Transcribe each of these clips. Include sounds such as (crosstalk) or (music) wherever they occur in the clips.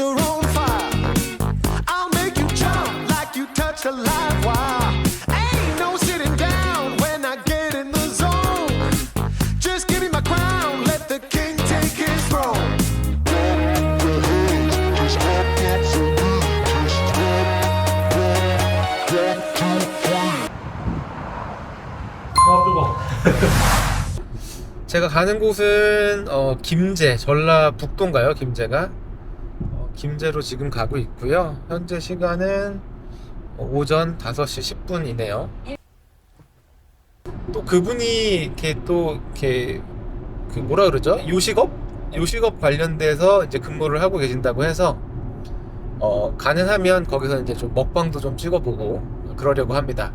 streets are on fire. I'll make you jump like you touch a live wire. Ain't no sitting down when I get in the zone. Just give me my crown, let the king take his throne. 아 뜨거. 제가 가는 곳은 어, 김제 전라북도인가요? 김제가 어, 김제로 지금 가고 있고요. 현재 시간은 어, 오전 5시 10분이네요. 또 그분이 이렇게 또 이렇게 그 뭐라 그러죠? 요식업 요식업 관련돼서 이제 근무를 하고 계신다고 해서 어, 가능하면 거기서 이제 좀 먹방도 좀 찍어보고 그러려고 합니다.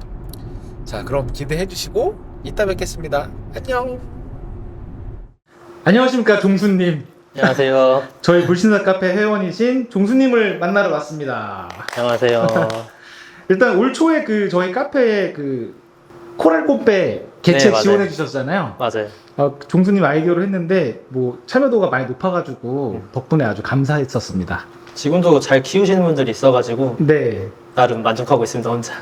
자, 그럼 기대해 주시고 이따 뵙겠습니다. 안녕. 안녕하십니까 종수님. 안녕하세요. (laughs) 저희 불신사 카페 회원이신 종수님을 만나러 왔습니다. 안녕하세요. (laughs) 일단 올 초에 그 저희 카페에 그 코랄 꽃배 개최 네, 맞아요. 지원해 주셨잖아요. 맞아요. 어, 종수님 아이디어로 했는데 뭐 참여도가 많이 높아가지고 덕분에 아주 감사했었습니다. 지금도 잘 키우시는 분들이 있어가지고 네. 나름 만족하고 있습니다 혼자.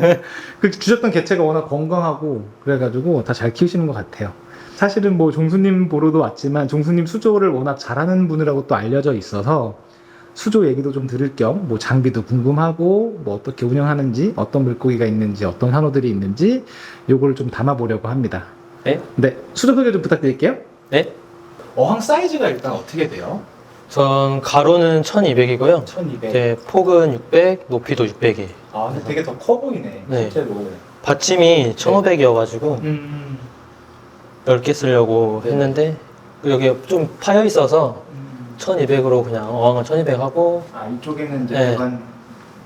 (laughs) 그 주셨던 개체가 워낙 건강하고 그래가지고 다 잘 키우시는 것 같아요. 사실은 뭐 종수님 보러도 왔지만 종수님 수조를 워낙 잘하는 분이라고 또 알려져 있어서 수조 얘기도 좀 들을 겸 뭐 장비도 궁금하고 뭐 어떻게 운영하는지 어떤 물고기가 있는지 어떤 산호들이 있는지 요거를 좀 담아보려고 합니다. 네? 네, 수조 소개 좀 부탁드릴게요. 네? 어항 사이즈가 일단 어떻게 돼요? 전 가로는 1200이고요. 1200. 네, 폭은 600, 높이도 600이에요. 아, 근데 되게 더 커 보이네, 네. 실제로. 받침이 1500이어가지고 음, 넓게 쓰려고 네. 했는데 여기 좀 파여 있어서 음. 1200으로 그냥 어항은 1200 하고 아 이쪽에는 이제 네. 배관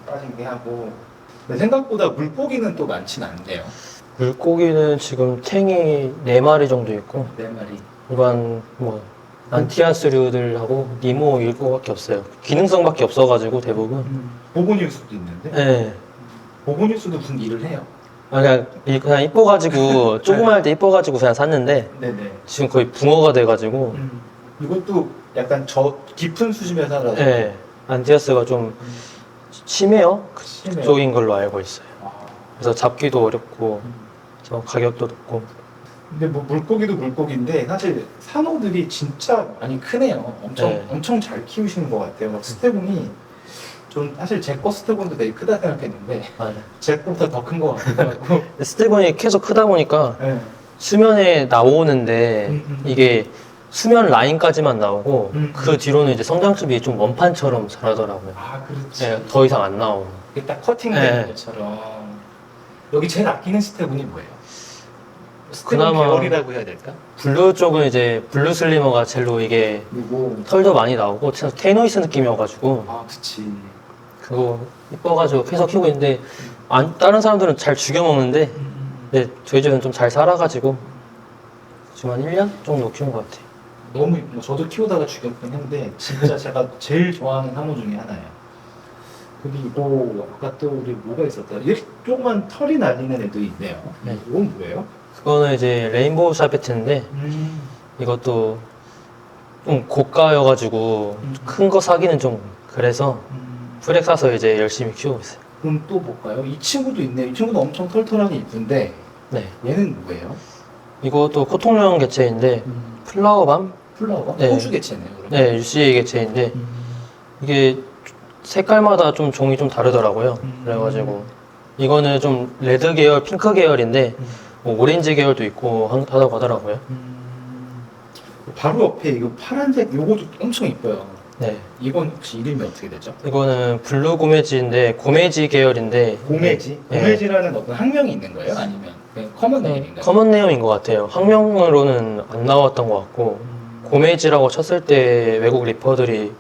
빠진 게 하고 근데 생각보다 물고기는 또 많진 않네요 물고기는 지금 탱이 4마리 정도 있고 네 마리 일반 뭐 안티아스류들하고 니모 일거밖에 없어요. 기능성밖에 없어가지고 대부분. 보고뉴스도 있는데 네. 보고뉴스도 무슨 일을 해요 아, 그냥 이- 그냥 이뻐가지고 (laughs) 조그마할 때 이뻐가지고 그냥 샀는데 네네 지금 거의 붕어가 돼가지고 음. 이것도 약간 저 깊은 수심에 살아서 네. 안티아스가 좀 심해요. 심해요. 그쪽인 걸로 알고 있어요. 아, 그래서 잡기도 어렵고 음. 저 가격도 높고 근데 뭐 물고기도 물고기인데 사실 산호들이 진짜 많이 크네요 엄청 네. 엄청 잘 키우시는 것 같아요 막 스테곤이 좀 사실 제거 스테곤도 되게 크다 생각했는데. 제 거보다 더큰것 같고 (laughs) 스테곤이 계속 크다 보니까 네. 수면에 나오는데 음, 음. 이게 수면 라인까지만 나오고 음, 그 뒤로는 이제 성장습이 좀 원판처럼 자라더라고요. 아 그렇지 네, 더 이상 안 나오고. 이게 딱 커팅되는 네. 것처럼 여기 제일 아끼는 스테븐이 뭐예요? 그나마- 계열이라고 해야 될까? 블루 쪽은 이제 블루 슬리머가 젤로 이게 그리고 털도 많이 나오고 테노이스 느낌이어가지고 아 그치 그거 이뻐가지고 계속 키우고 있는데 안, 다른 사람들은 잘 죽여 먹는데 근데 저희 집은 좀 잘 살아가지고 지금 한 1년 정도 키운 것 같아요. 너무 이쁘고 저도 키우다가 죽였긴 한데 진짜 제가 제일 좋아하는 항우 중에 하나예요 그리고 아까 또 우리 뭐가 있었다 이렇게 조그만 털이 날리는 애도 있네요 네. 이건 뭐예요? 그거는 이제 레인보우 샤베트인데 음. 이것도 좀 고가여가지고 음. 큰거 사기는 좀 그래서 음. 프렉 사서 이제 열심히 키우고 있어요. 그럼 또 볼까요? 이 친구도 있네 이 친구도 엄청 털털하게 이쁜데 네. 얘는 뭐예요? 이것도 코통령 개체인데 플라워밤? 플라워가? 네. 호주 개체네요 그러면 네, UCA 개체인데 음. 이게 색깔마다 좀 종이 좀 다르더라고요. 음. 그래가지고 이거는 좀 레드 계열, 핑크 계열인데 음. 뭐 오렌지 계열도 있고 한- 하다고 하더라고요. 음. 바로 옆에 이거 파란색 요거 도 엄청 이뻐요. 네, 이건 혹시 이름이 어떻게 되죠? 이거는 블루 고메지인데 고메지 계열인데 고메지? 네. 고메지라는 어떤 학명이 있는 거예요? 아니면 그냥 커먼 네, 네임인가요? 커먼 네임인 것 같아요. 학명으로는 안 나왔던 것 같고 음. 고메지라고 쳤을 때 외국 리퍼들이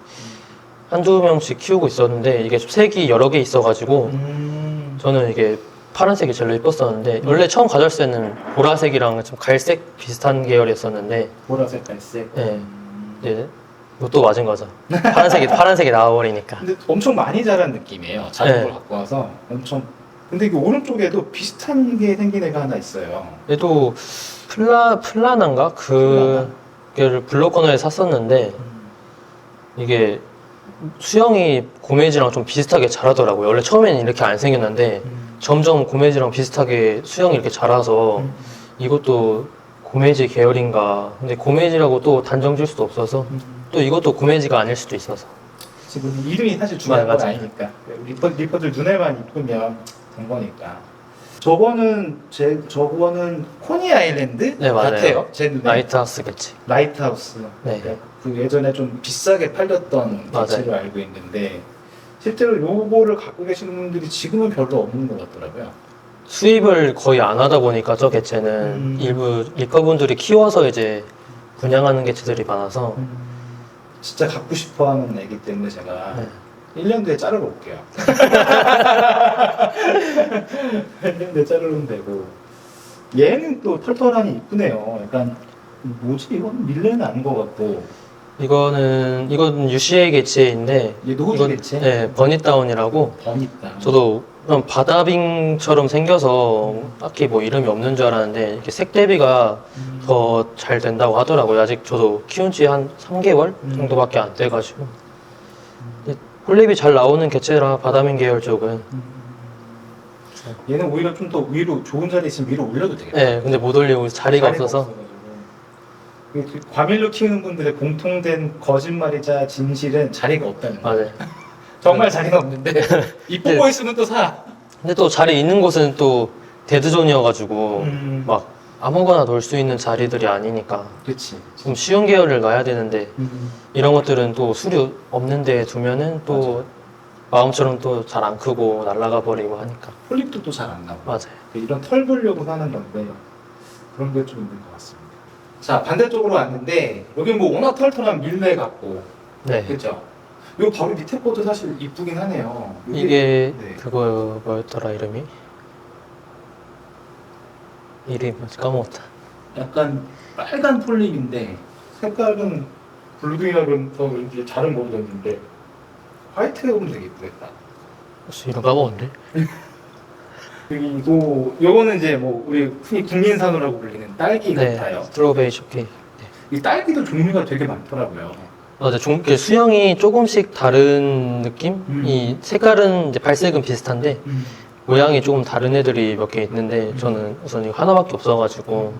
한두 명씩 키우고 있었는데 이게 좀 색이 여러 개 있어가지고 음. 저는 이게 파란색이 제일 예뻤었는데 원래 처음 가졌을 때는 보라색이랑 좀 갈색 비슷한 계열이었었는데 보라색, 갈색. 네. 음. 이것도 맞은 거죠. 파란색이 파란색이 나와버리니까. 근데 엄청 많이 자란 느낌이에요. 작은 네. 걸 갖고 와서 엄청. 근데 이 오른쪽에도 비슷한 게 생긴 애가 하나 있어요. 얘도 플라 플라난가 그 걔를 블록 코너에 샀었는데 음. 이게 수영이 고메지랑 좀 비슷하게 자라더라고요. 원래 처음에는 이렇게 안 생겼는데 점점 고메지랑 비슷하게 수영이 이렇게 자라서 이것도 고메지 계열인가. 근데 고메지라고 또 단정 질 수도 없어서 또 이것도 고메지가 아닐 수도 있어서. 지금 이름이 사실 중요한 건. 아니니까 리퍼, 리퍼들 눈에만 이쁘면 된 거니까 저거는 제 저거는 코니 아일랜드 네, 맞아요. 같아요 제 눈에 라이트하우스겠지. 라이트하우스 네. 그러니까 그 예전에 좀 비싸게 팔렸던 맞아요. 개체로 알고 있는데 실제로 요거를 갖고 계시는 분들이 지금은 별로 없는 것 같더라고요 수입을 거의 안 하다 보니까 저 개체는 음. 일부 리커분들이 키워서 이제 분양하는 개체들이 많아서 진짜 갖고 싶어 하는 애기 때문에 제가 네. 1년 뒤에 자르러 올게요. (laughs) 1년 뒤에 자르면 되고. 얘는 또 털털하니 이쁘네요. 약간 뭐지? 이건 밀레는 아닌 것 같고 이거는 이건 UCA 개체인데 얘도 호주 이건- 개체? 네, 버닛다운이라고 버니까 저도 그냥 바다빙처럼 생겨서 딱히 뭐 이름이 없는 줄 알았는데 이렇게 색 대비가 음. 더 잘 된다고 하더라고요. 아직 저도 키운 지 한 3개월 음. 정도밖에 안 돼가지고 근데 폴립이 잘 나오는 개체라 바다빙 계열 쪽은 얘는 오히려 좀 더 위로 좋은 자리에 있으면 위로 올려도 되겠다 네, 근데 못 올리고 자리가 없어서. 이게 과밀로 키우는 분들의 공통된 거짓말이자 진실은 자리가 없다는 거. 맞아요. 정말 자리가 없는데 이쁘고 네. 있으면 또 사. 근데 또 자리 있는 곳은 또 데드존이어가지고 음. 막 아무거나 놓을 수 있는 자리들이 아니니까 그렇지. 좀 쉬운 계열을 놔야 되는데 이런 것들은 또 수류 없는 데 두면은 또 마음처럼 또 잘 안 크고 날아가 버리고 하니까 폴립도 또 잘 안 나고. 맞아요. 이런 털 보려고 사는 건데 그런 게 좀 있는 것 같습니다. 자 반대쪽으로 왔는데 여기 뭐 워낙 털털한 밀레 같고 네. 그렇죠. 요 바로 밑에 것도 사실 이쁘긴 하네요. 요게- 이게 네. 그거 뭐였더라 이름이? 이름이 뭐지 까먹었다. 약간 빨간 폴립인데 색깔은 블루이라는 더 이제 잘은 모르겠는데 화이트에 보면 되게 이쁘겠다. 혹시 이름 까먹었네? (laughs) 그리고 요거는 이제 뭐 우리 흔히 국민산호라고 불리는 딸기 네. 같아요. 스트로베리 쇼케이크. 이 딸기도 종류가 되게 많더라고요. 맞아, 종, 이렇게 수영이 조금씩 다른 느낌? 음. 이 색깔은 이제 발색은 비슷한데 모양이 조금 다른 애들이 몇 개 있는데 저는 우선 이거 하나밖에 없어가지고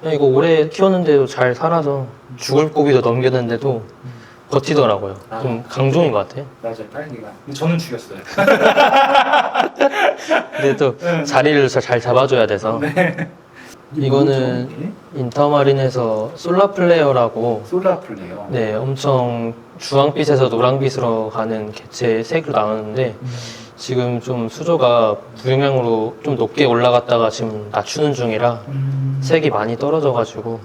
그냥 이거 오래 키웠는데도 잘 살아서 죽을 고비도 넘겼는데도 버티더라고요. 좀 강종인 것 같아요. 맞아요, 딸기가. 근데 저는 죽였어요. (laughs) 근데 또 네. 자리를 잘- 잘 잡아줘야 돼서 이거는 인터마린에서 솔라 플레이어라고 솔라 플레이어. 네 엄청 주황빛에서 노랑빛으로 가는 개체 색으로 나오는데 지금 좀 수조가 부영향으로 좀 높게 올라갔다가 지금 낮추는 중이라 음, 색이 많이 떨어져가지고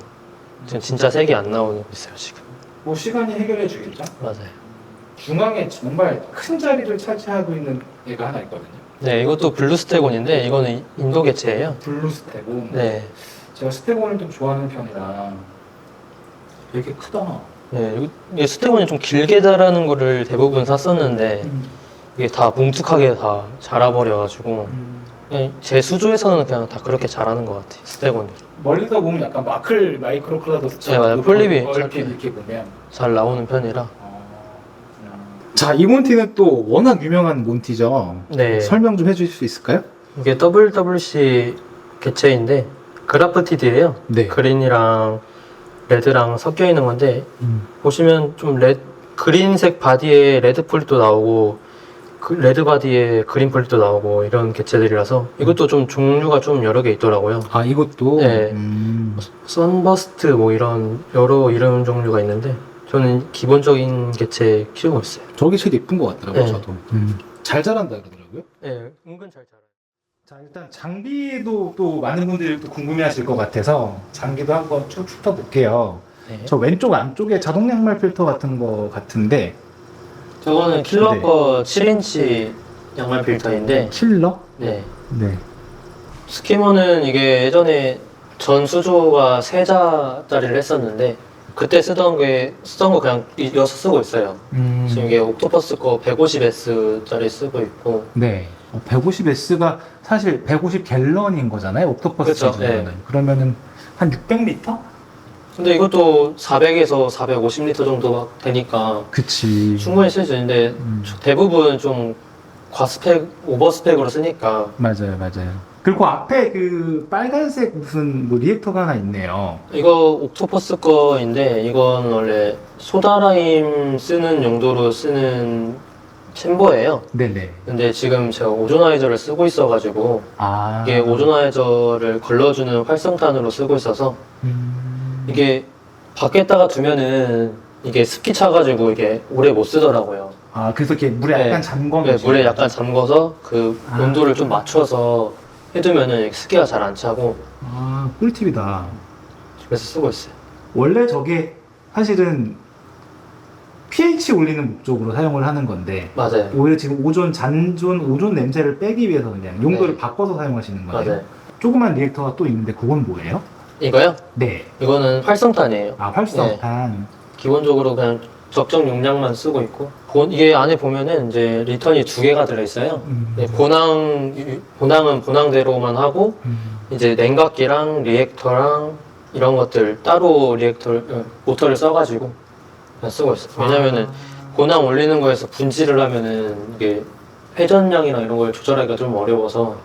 지금 진짜 색이 안 나오고 있어요 지금 뭐 시간이 해결해 주겠죠? 맞아요 중앙에 정말 큰 자리를 차지하고 있는 애가 하나 있거든요. 네 이것도 블루 스테곤인데 이거는 인도 개체예요. 블루 스테곤. 네, 제가 스테곤을 좀 좋아하는 편이라 되게 크다. 네 이게 스테곤이 좀 길게 자라는 거를 대부분 샀었는데 이게 다 뭉툭하게 다 자라버려가지고 그냥 제 수조에서는 그냥 다 그렇게 자라는 것 같아요 스테곤이. 멀리서 보면 약간 마클 마이크로클라더스 네, 맞아요. 폴립이 얼핏 이렇게 보면. 잘 나오는 편이라 자, 이 몬티는 또 워낙 유명한 몬티죠. 네 설명 좀 해주실 수 있을까요? 이게 WWC 개체인데 그라프티드예요 네. 그린이랑 레드랑 섞여 있는 건데 음. 보시면 좀 레, 그린색 바디에 레드 폴립도 나오고 그 레드 바디에 그린 폴립도 나오고 이런 개체들이라서 이것도 좀 종류가 좀 여러 개 있더라고요. 아, 이것도? 네. 음. 선버스트 뭐 이런 여러 이름 종류가 있는데 저는 기본적인 개체 키우고 있어요. 저게 제일 예쁜 것 같더라고요, 네. 저도. 음. 잘 자란다 그러더라고요. 네, 은근 잘 자라요. 자, 일단 장비도 또 많은 분들이 또 궁금해 하실 것 같아서 장비도 한번 쭉 훑어볼게요. 네. 저 왼쪽 안쪽에 자동 양말 필터 같은 거 같은데, 저거는 킬러 네. 거 7인치 양말 필터인데 킬러? 네. 네. 스키머는 이게 예전에 전 수조가 세자짜리를 했었는데 그때 쓰던 게 쓰던 거 그냥 이어서 쓰고 있어요. 음. 지금 이게 옥토퍼스 거 150S짜리 쓰고 있고 네. 150S가 사실 150 갤런인 거잖아요. 옥토퍼스 그쵸, 기준으로는. 네. 그러면은 한 600리터? 근데 이것도 400에서 450리터 정도 되니까 그치. 충분히 쓸 수 있는데 음. 대부분 좀 과스펙, 오버스펙으로 쓰니까 맞아요, 맞아요. 그리고 앞에 그 빨간색 무슨 뭐 리액터가 하나 있네요. 이거 옥토퍼스 거인데 이건 원래 소다라임 쓰는 용도로 쓰는 챔버예요. 네네. 근데 지금 제가 오조나이저를 쓰고 있어가지고 아. 이게 오조나이저를 걸러주는 활성탄으로 쓰고 있어서 음. 이게 밖에다가 두면은 이게 습기 차가지고 이게 오래 못 쓰더라고요. 아, 그래서 이렇게 물에 네. 약간 잠궈 네, 물에 약간 잠궈서 그 아. 온도를 좀 맞춰서 해두면은 습기가 잘 안 차고 아, 꿀팁이다. 그래서 쓰고 있어요. 원래 저게 사실은 pH 올리는 목적으로 사용을 하는 건데 맞아요. 오히려 지금 오존 잔존 오존 냄새를 빼기 위해서 그냥 용도를 네. 바꿔서 사용하시는 거예요. 맞아요. 조그만 리액터가 또 있는데 그건 뭐예요? 이거요? 네. 이거는 활성탄이에요. 아 활성탄. 기본적으로 그냥 적정 용량만 쓰고 있고 본- 이게 안에 보면은 이제 리턴이 두 개가 들어있어요. 음. 네, 본항 본항은 본항대로만 하고 음. 이제 냉각기랑 리액터랑 이런 것들 따로 리액터 어, 모터를 써가지고 그냥 쓰고 있어요. 왜냐면은 본항 올리는 거에서 분질을 하면은 이게 회전량이나 이런 걸 조절하기가 좀 어려워서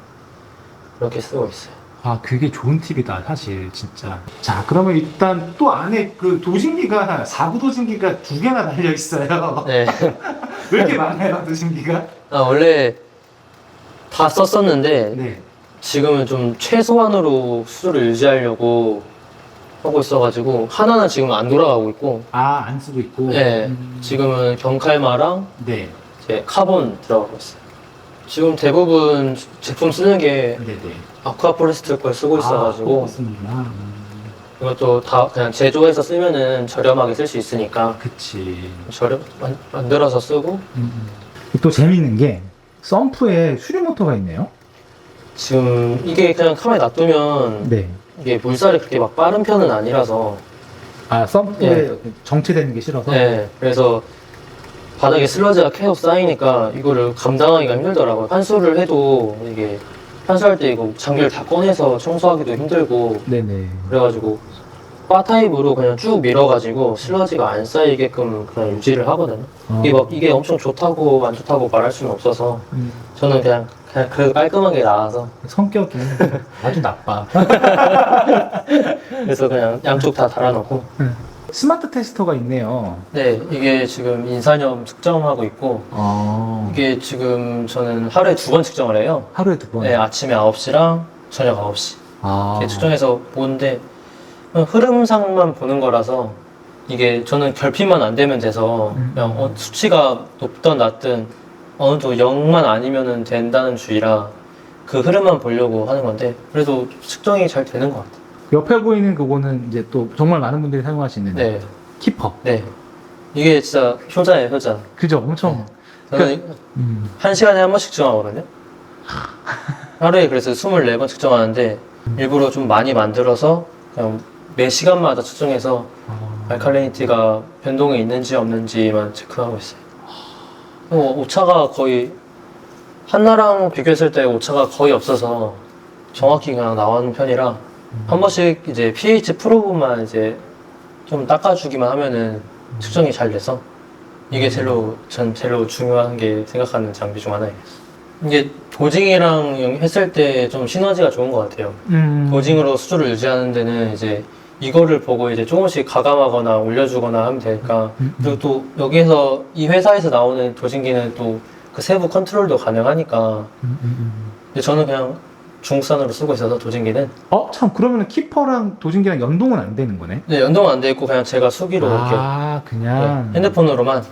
그렇게 쓰고 있어요. 아 그게 좋은 팁이다 사실 진짜. 자 그러면 일단 또 안에 그 도진기가 사구 도진기가 두 개나 달려 있어요. 네. (laughs) 왜 이렇게 많아요 도진기가? 아, 원래 다 썼었는데 네. 지금은 좀 최소한으로 수조를 유지하려고 하고 있어가지고 하나는 지금 안 돌아가고 있고 아 안 쓰고 있고. 네, 음. 지금은 경칼마랑 네. 이제 카본 들어가고 있어요. 지금 대부분 제품 쓰는 게 네네. 아쿠아포레스트 걸 쓰고 있어가지고 아, 쓰는구나. 음. 이것도 다 그냥 제조해서 쓰면은 저렴하게 쓸 수 있으니까 그치. 저렴 만, 만들어서 쓰고 음, 음. 또 재미있는 게 썸프에 수류 모터가 있네요. 지금 이게 그냥 카메라 놔두면 네. 이게 물살이 그렇게 막 빠른 편은 아니라서 아 썸프에 정체되는 게 싫어서. 네, 그래서 바닥에 슬러지가 계속 쌓이니까 이거를 감당하기가 힘들더라고요. 환수를 해도 이게 환수할 때 이거 장비를 다 꺼내서 청소하기도 힘들고 네네. 그래가지고 바 타입으로 그냥 쭉 밀어가지고 슬러지가 안 쌓이게끔 그냥 유지를 하거든요. 이게 막 이게 엄청 좋다고 안 좋다고 말할 수는 없어서 음, 저는 그냥 그냥 그래도 깔끔한 게 나아서 성격이 (laughs) 아주 나빠. 그래서 그냥 양쪽 다 달아놓고 스마트 테스터가 있네요. 네 이게 지금 인산염 측정하고 있고 어. 이게 지금 저는 하루에 두 번 측정을 해요. 하루에 두 번. 네, 아침에 9시랑 저녁 9시. 아. 이렇게 측정해서 보는데 그냥 흐름상만 보는 거라서 이게 저는 결핍만 안 되면 돼서 음. 그냥 어, 수치가 높든 낮든 어느 정도 0만 아니면은 된다는 주의라 그 흐름만 보려고 하는 건데 그래도 측정이 잘 되는 것 같아요. 옆에 보이는 그거는 이제 또 정말 많은 분들이 사용할 수 있는 네, 키퍼. 네. 이게 진짜 효자예요, 효자. 그죠? 엄청. 저는 음. 한 시간에 한 번씩 측정하거든요. (laughs) 하루에 그래서 24번 측정하는데 일부러 좀 많이 만들어서 그냥 매 시간마다 측정해서 어. 알칼리니티가 변동이 있는지 없는지만 체크하고 있어요. 어, 오차가 거의 한나랑 비교했을 때 오차가 거의 없어서 정확히 그냥 나오는 편이라 한 번씩 이제 pH 프로브만 이제 좀 닦아주기만 하면은 측정이 잘 돼서 이게 제일로 전 제일로 중요한 게 생각하는 장비 중 하나예요. 이게 도징이랑 영- 했을 때 좀 시너지가 좋은 것 같아요. 음. 도징으로 수조를 유지하는 데는 이제 이거를 보고 이제 조금씩 가감하거나 올려주거나 하면 되니까 음, 음. 그리고 또 여기에서 이 회사에서 나오는 도징기는 또 그 세부 컨트롤도 가능하니까 음, 음, 음. 근데 저는 그냥 중국산으로 쓰고 있어서 도징기는 어, 참, 그러면 키퍼랑 도진기랑 연동은 안 되는 거네? 네, 연동은 안 돼 있고 그냥 제가 수기로 이렇게 아, 그냥. 네, 핸드폰으로만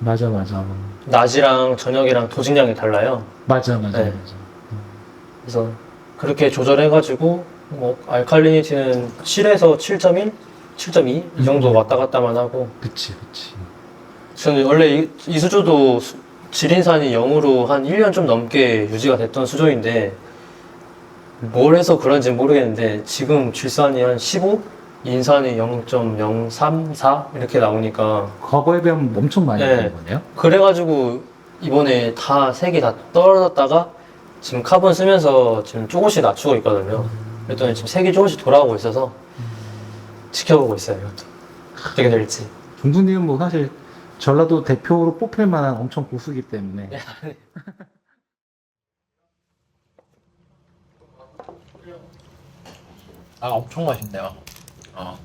맞아, 맞아. 낮이랑 저녁이랑 도징량이 달라요. 맞아, 맞아, 네. 맞아. 그래서 그렇게 조절해가지고 뭐 알칼리니티는 7에서 7.1, 7.2 이 정도 왔다 갔다만 하고 그치, 그치. 저는 원래 이, 이 수조도 수- 지린산이 0으로 한 1년 좀 넘게 유지가 됐던 수조인데 뭘 해서 그런지 모르겠는데 지금 질산이 한 15? 인산이 0.034 이렇게 나오니까 과거에 비하면 엄청 많이 네. 되는 거네요? 그래가지고 이번에 다 세 개 다 떨어졌다가 지금 카본 쓰면서 지금 조금씩 낮추고 있거든요. 그랬더니 지금 색이 조금씩 돌아오고 있어서 지켜보고 있어요. 이것도 어떻게 될지. 종수님은 뭐 사실 전라도 대표로 뽑힐 만한 엄청 고수기 때문에 아 엄청 맛있네요. 어.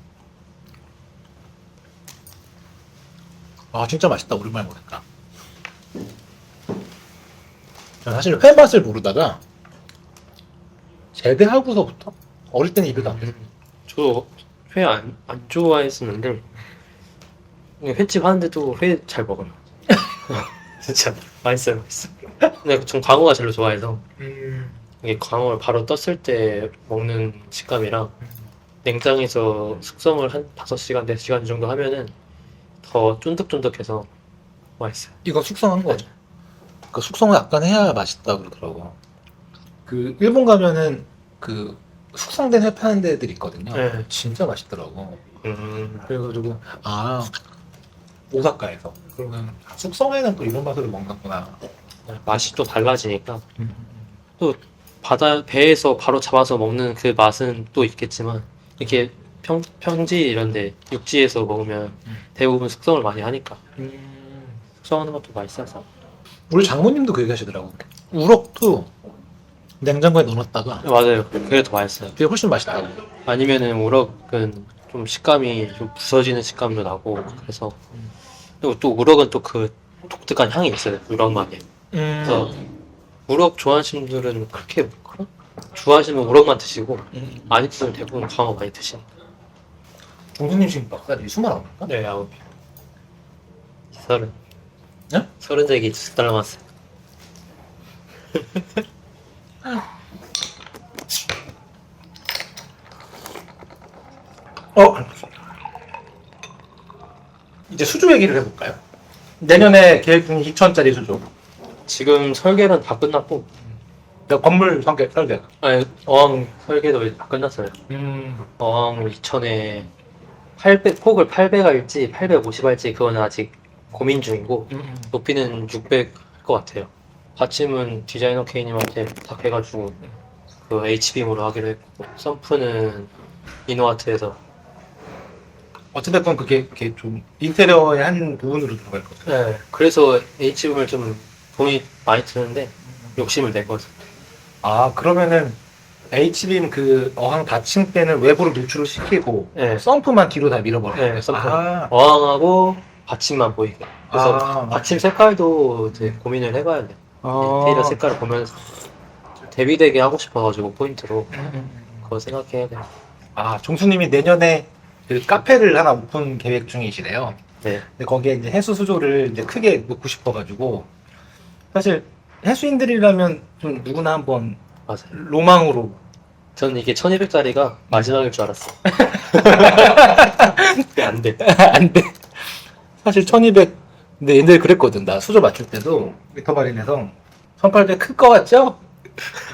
아 진짜 맛있다 오랜만에 먹으니까. 저 사실 회 맛을 모르다가 제대하고서부터 어릴 때는 입에도 안 돼. 저도 회 안 안 좋아했었는데 횟집 하는데도 회 잘 먹어요. (laughs) 진짜 맛있어요, 맛있어. 근데 전 광어가 제일 좋아해서 이게 광어를 바로 떴을 때 먹는 식감이랑 냉장에서 숙성을 한 5시간, 4시간 정도 하면은 더 쫀득쫀득해서 맛있어요. 이거 숙성한 거죠. 그 숙성을 약간 해야 맛있다 그러더라고. 그 일본 가면은 그 숙성된 회 파는 데들 있거든요. 네. 진짜 맛있더라고. 음, 그래가지고 아 오사카에서 그러면 숙성회는 또 이런 맛으로 먹는구나. 맛이 또 달라지니까 또 바다 배에서 바로 잡아서 먹는 그 맛은 또 있겠지만 이렇게 평, 평지 이런데 육지에서 먹으면 음. 대부분 숙성을 많이 하니까. 숙성하는 것도 맛있어서. 우리 장모님도 그 얘기하시더라고. 우럭도 냉장고에 넣어놨다가 맞아요. 그게 더 맛있어요. 그게 훨씬 맛있다고. 아니면은 우럭은 좀 식감이 좀 부서지는 식감도 나고 그래서 그리고 또 우럭은 또 그 독특한 향이 있어요. 우럭만의 그래서 우럭 좋아하시는 분들은 그렇게 뭐 그런 좋아하시면 우럭만 드시고 아니 분들 대부분 광어 많이 드시니까 종수님 지금 몇 살이 스물 아홉인가? 네 아홉 서른 네? 서른 세기 두달 남았어요 어. 이제 수조 얘기를 해볼까요? 내년에 계획 중인 2천짜리 수조. 지금 설계는 다 끝났고 그러니까 건물 설계, 설계. 아니 어항 설계도 다 끝났어요 음. 어항 2천에 800 폭을 800 할지 850 할지 그거는 아직 고민 중이고 높이는 600할것 같아요 받침은 디자이너 K님한테 부탁해가지고 그 H빔으로 하기로 했고 썬프는 이노아트에서 어찌됐건 그게, 그게 좀 인테리어의 한 부분으로 들어갈 거죠. 네, 그래서 H빔을 좀 돈이 많이 드는데 욕심을 낸 거죠 아, 그러면은 H빔 그 어항 닫힌 때는 외부로 노출을 시키고 네, 썸프만 뒤로 다 밀어버려요. 네, 썬프. 아, 어항하고 받침만 보이게 그래서 아. 받침 색깔도 이제 고민을 해봐야 돼요 아. 인테리어 색깔을 보면서 대비되게 하고 싶어가지고 포인트로 그거 생각해야 돼요 아, 종수님이 내년에 그 카페를 하나 오픈 계획 중이시래요. 네. 근데 거기에 이제 해수 수조를 이제 크게 놓고 싶어가지고 사실 해수인들이라면 좀 누구나 한번 맞아요 로망으로 저는 이게 1200짜리가 마지막일 줄 알았어. 근데 (laughs) 안 돼. 안 돼. 사실 1200 근데 옛날에 그랬거든. 나 수조 맞출 때도 미터바린에서 1800 클 거 같죠?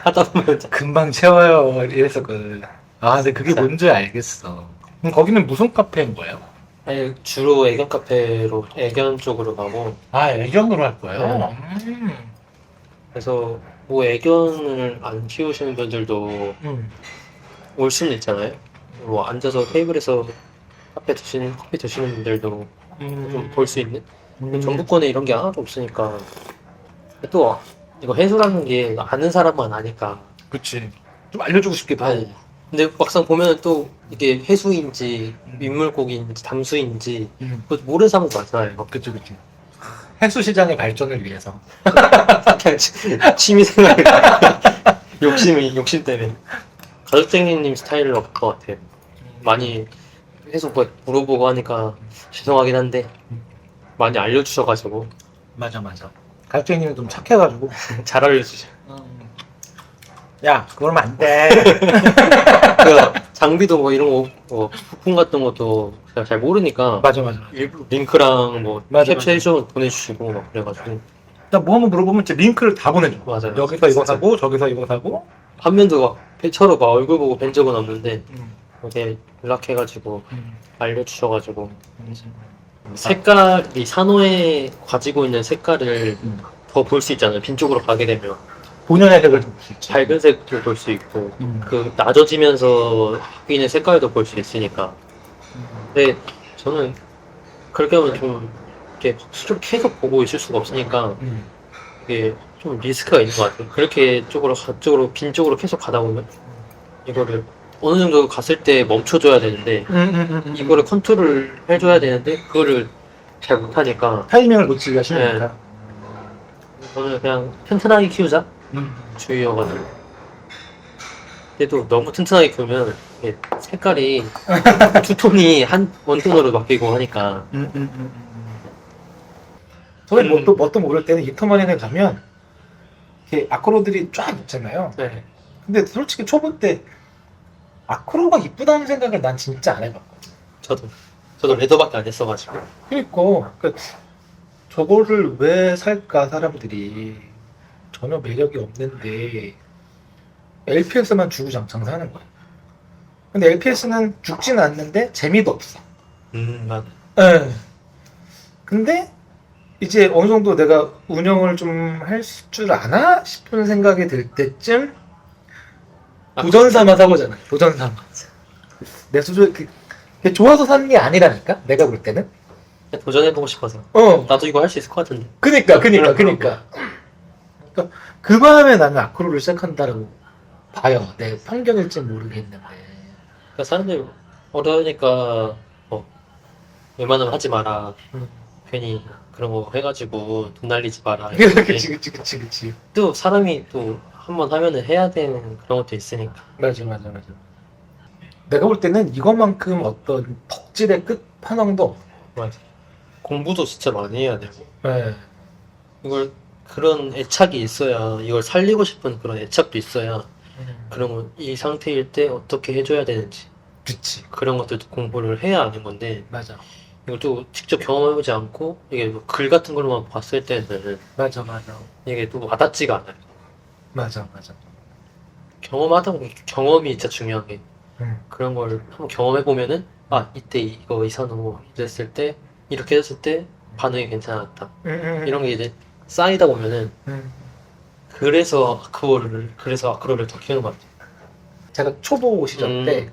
하다 보면 금방 채워요. 이랬었거든. 아, 근데 그게 뭔지 알겠어. 그럼 거기는 무슨 카페인 거예요? 아니, 주로 애견 카페로 애견 쪽으로 가고 아, 애견으로 할 거예요? 음. 그래서 뭐 애견을 안 키우시는 분들도 음. 올 수는 있잖아요. 뭐 앉아서 테이블에서 카페 드시는 커피 드시는 분들도 좀 볼 수 있는 음. 전북권에 이런 게 하나도 없으니까 또 이거 해수라는 게 아는 사람만 아니까 그치. 좀 알려주고 싶기도 하고. 아니, 근데 막상 보면 또 이게 해수인지 민물고기인지 담수인지 음. 모르는 사람도 많잖아요. 그치, 그치. 해수 시장의 발전을 위해서. (laughs) 그냥 치- 취미생활 (laughs) 욕심이 욕심 때문에 가족쟁이님 스타일로 것 같아요. 많이 해서 뭐 물어보고 하니까 죄송하긴 한데 많이 알려주셔가지고 맞아, 맞아. 가족님이 좀 착해가지고. (laughs) 잘 알려주셔. 야, 그러면 안 돼. 그 장비도 뭐 이런 거, 뭐 부품 같은 것도 제가 잘 모르니까 맞아, 맞아. 일부러 링크랑 뭐 맞아, 캡처해서 보내주시고 막 그래가지고 일단 뭐 한번 물어보면 진짜 링크를 다 보내줘. 맞아요. 여기서 이거 진짜. 사고, 저기서 이거 사고. 한 면도 막 배처로 막 얼굴 보고 뵌 적은 없는데 음. 이렇게 연락해가지고 음. 알려주셔가지고 색깔 이 산호에 가지고 있는 색깔을 음. 더 볼 수 있잖아요. 빈 쪽으로 가게 되면 본연의 색을 좀 볼 수 있지. 밝은 색도 볼 수 있고 음. 그 낮아지면서 바뀌는 색깔도 볼 수 있으니까 네, 저는 그렇게 하면 좀 이렇게 수준 계속 보고 있을 수가 없으니까 음. 이게 좀 리스크가 있는 것 같아요. 그렇게 쪽으로 쪽으로 빈 쪽으로 계속 가다 보면 이거를 어느 정도 갔을 때 멈춰줘야 되는데 음, 이거를 컨트롤 해줘야 되는데 그거를 잘 못하니까 타이밍을 놓치기가 쉬우니까. 저는 그냥 튼튼하게 키우자 음. 주의여가지고 근데 또 너무 튼튼하게 키우면 이게 색깔이 (laughs) 투톤이 한 원톤으로 바뀌고 하니까 음, 음, 음, 음. 저는 뭣도 뭣도 모를 때는 인터마린에 가면 이렇게 아크로들이 쫙 있잖아요. 네. 근데 솔직히 초보 때 아크로가 이쁘다는 생각을 난 진짜 안 해봤거든. 저도 저도 레더밖에 안 했어가지고 그러니까 그 저거를 왜 살까 사람들이 전혀 매력이 없는데 LPS만 주구장창 사는 거야. 근데 LPS는 죽진 않는데 재미도 없어. 음 맞아 예. 근데 이제 어느 정도 내가 운영을 좀 할 줄 아나 싶은 생각이 들 때쯤 도전 삼아 사보잖아. 도전 삼아. 내 수준 그, 그게 좋아서 사는 게 아니라니까. 내가 볼 때는. 도전해보고 싶어서 어. 나도 이거 할 수 있을 것 같은데 그니까 그니까 그런 그니까. 그 러니까 그 마음에 나는 아크로를 시작한다라고 봐요. 내 편견일지 모르겠는데. 그러니까 사람들 어려우니까 뭐 웬만하면 하지 마라 음. 괜히 그런 거 해가지고 돈 날리지 마라 (laughs) 그치. 그치 그치 그치 그치. 또 사람이 또 한 번 하면은 해야 되는 그런 것도 있으니까 맞아 맞아 맞아. 내가 볼 때는 이것만큼 어떤 덕질의 끝판왕도 없어. 맞아 공부도 진짜 많이 해야 되고 네. 이걸 그런 애착이 있어야 이걸 살리고 싶은 그런 애착도 있어야 그러면 이 상태일 때 어떻게 해줘야 되는지 그치. 그런 것들도 공부를 해야 아는 건데 맞아. 이걸 또 직접 경험해보지 않고 이게 뭐글 같은 걸로만 봤을 때는 맞아 맞아. 이게 또 와닿지가 않아요 맞아 맞아. 경험하다 보면 경험이 진짜 중요한 게 응. 그런 걸 한번 경험해 보면은 아 이때 이거 이사노 이랬을 때 이렇게 했을 때 반응이 괜찮았다 응, 이런 게 이제 쌓이다 보면은 응. 그래서 아크로를 그래서 아크로를 더 키우는 것 같아요 제가 초보 시절 음. 때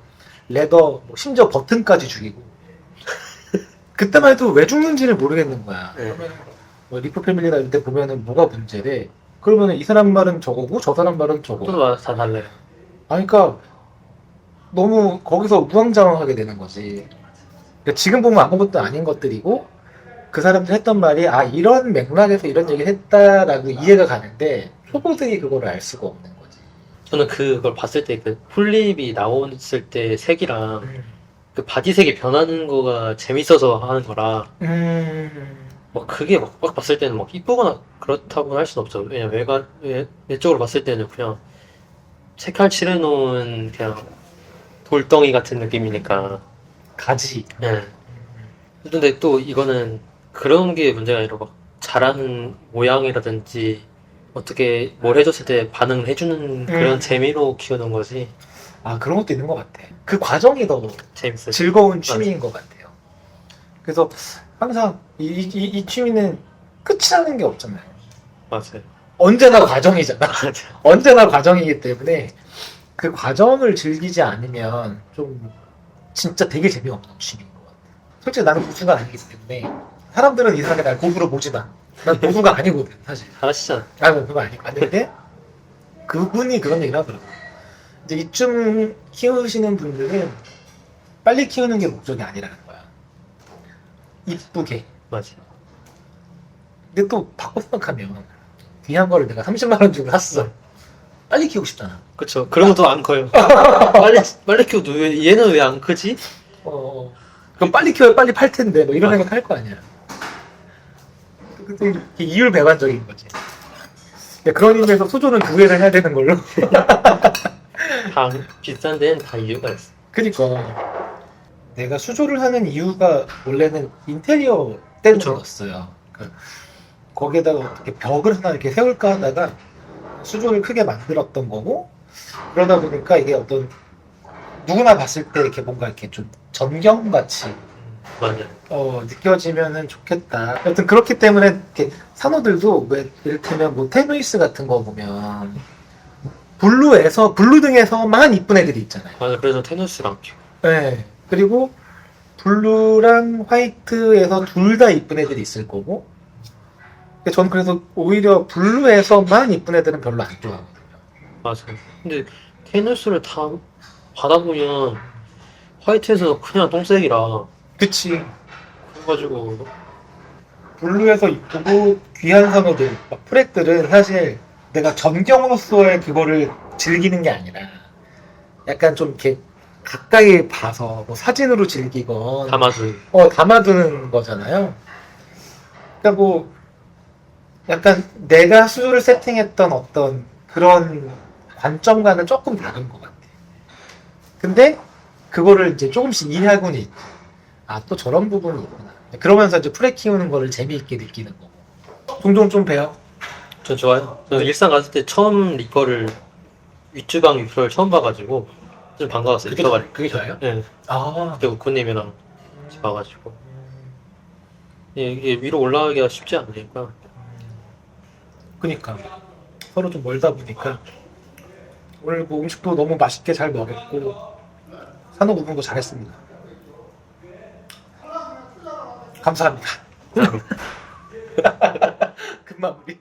레더 뭐 심지어 버튼까지 죽이고 그때만 해도 왜 죽는지를 모르겠는 거야. 네. 그러면 뭐 리프 패밀리나 이런 데 보면은 뭐가 문제래. 그러면은 이 사람 말은 저거고 저 사람 말은 저거. 또다 달라요 아, 그러니까 너무 거기서 우왕좌왕하게 되는 거지. 그러니까 지금 보면 아무것도 아닌 것들이고 그 사람들 했던 말이 아 이런 맥락에서 이런 얘기를 했다라고 이해가 가는데 초보들이 그거를 알 수가 없는 거지. 저는 그걸 봤을 때그 폴립이 나왔을 때 색이랑 그 바디 색이 변하는 거가 재밌어서 하는 거라 음. 뭐 그게 막, 막 봤을 때는 막 이쁘거나 그렇다고 할 수는 없죠 왜냐면 외관 외, 외적으로 봤을 때는 그냥 색깔 칠해놓은 그냥 돌덩이 같은 느낌이니까 가지. 예. 근데 또 이거는 그런 게 문제가 아니라 막 잘하는 모양이라든지 어떻게 뭘 해줬을 때 반응을 해주는 그런 음. 재미로 키우는 거지 아 그런 것도 있는 것 같아. 그 과정이 더 재밌어요. 즐거운 취미인 것 같아요. 그래서 항상 이, 이, 이- 이 취미는 끝이라는 게 없잖아요. 맞아요. 언제나 (laughs) 과정이잖아. 언제나 과정이기 때문에 그 과정을 즐기지 않으면 좀 진짜 되게 재미없는 취미인 것 같아요. 솔직히 나는 고수가 아니기 때문에 사람들은 이상하게 날 고수로 보지 마. 난 고수가 아니거든 사실. 잘하시잖아. 아니 그거 아니 아닌데 그분이 그런 얘기를 하더라고. 이제 이쯤 키우시는 분들은 빨리 키우는 게 목적이 아니라는 거야. 이쁘게. 맞아요. 근데 또 바꿔 생각하면 귀한 거를 내가 30만 원 주고 샀어. 빨리 키우고 싶잖아. 그쵸. 그런 것도 안 커요. (laughs) 빨리, 빨리 키워도 왜, 얘는 왜 안 크지? 어. 그럼 빨리 키워야 빨리 팔 텐데 뭐 이런 생각 할 거 아니야. 근데 이게 이율 배반적인 거지. 그러니까 그런 의미에서 수조는 두 개를 해야 되는 걸로. (laughs) 다 비싼 데는 다 이유가 있어. 그니까 내가 수조를 하는 이유가 원래는 인테리어 때문이었어요. 그 거기에다가 어떻게 벽을 하나 이렇게 세울까 하다가 수조를 크게 만들었던 거고 그러다 보니까 이게 어떤 누구나 봤을 때 이렇게 뭔가 이렇게 좀 전경같이 맞아요. 어, 느껴지면은 좋겠다. 여튼 그렇기 때문에 이렇게 산호들도 왜 이를테면 뭐 테누이스 같은 거 보면 블루에서 블루 등에서만 이쁜 애들이 있잖아요. 맞아. 그래서 테누스를 안 키워. 네. 그리고 블루랑 화이트에서 둘 다 이쁜 애들이 있을 거고 근데 저는 그래서 오히려 블루에서만 이쁜 애들은 별로 안 좋아하거든요 맞아요. 근데 케누스를 다 받아보면 화이트에서 그냥 똥색이라 그치 그래가지고 블루에서 이쁘고 귀한 선호들 막 프렉들은 사실 내가 전경으로서의 그거를 즐기는 게 아니라 약간 좀 이렇게 가까이 봐서 뭐 사진으로 즐기건 담아둔 어, 담아두는 거잖아요. 그러니까 뭐 약간 내가 수조를 세팅했던 어떤 그런 관점과는 조금 다른 것 같아. 근데 그거를 이제 조금씩 이해하고는 있지. 아, 또 저런 부분이 있구나. 그러면서 이제 프레 키우는 거를 재미있게 느끼는 거고. 종종 좀 배워. 전 좋아요. 저는 일산 갔을 때 처음 리커를 윗주방 리커를 처음 봐가지고 좀 반가웠어요. 그게, 리커가 그게 좋아요? 네, 아, 그때 우코님이랑 같이 봐가지고 예, 이게 위로 올라가기가 쉽지 않으니까 그니까. 서로 좀 멀다 보니까. 오늘 뭐 음식도 너무 맛있게 잘 먹었고, 산호 구분도 잘했습니다. 감사합니다. (laughs) 금마무리.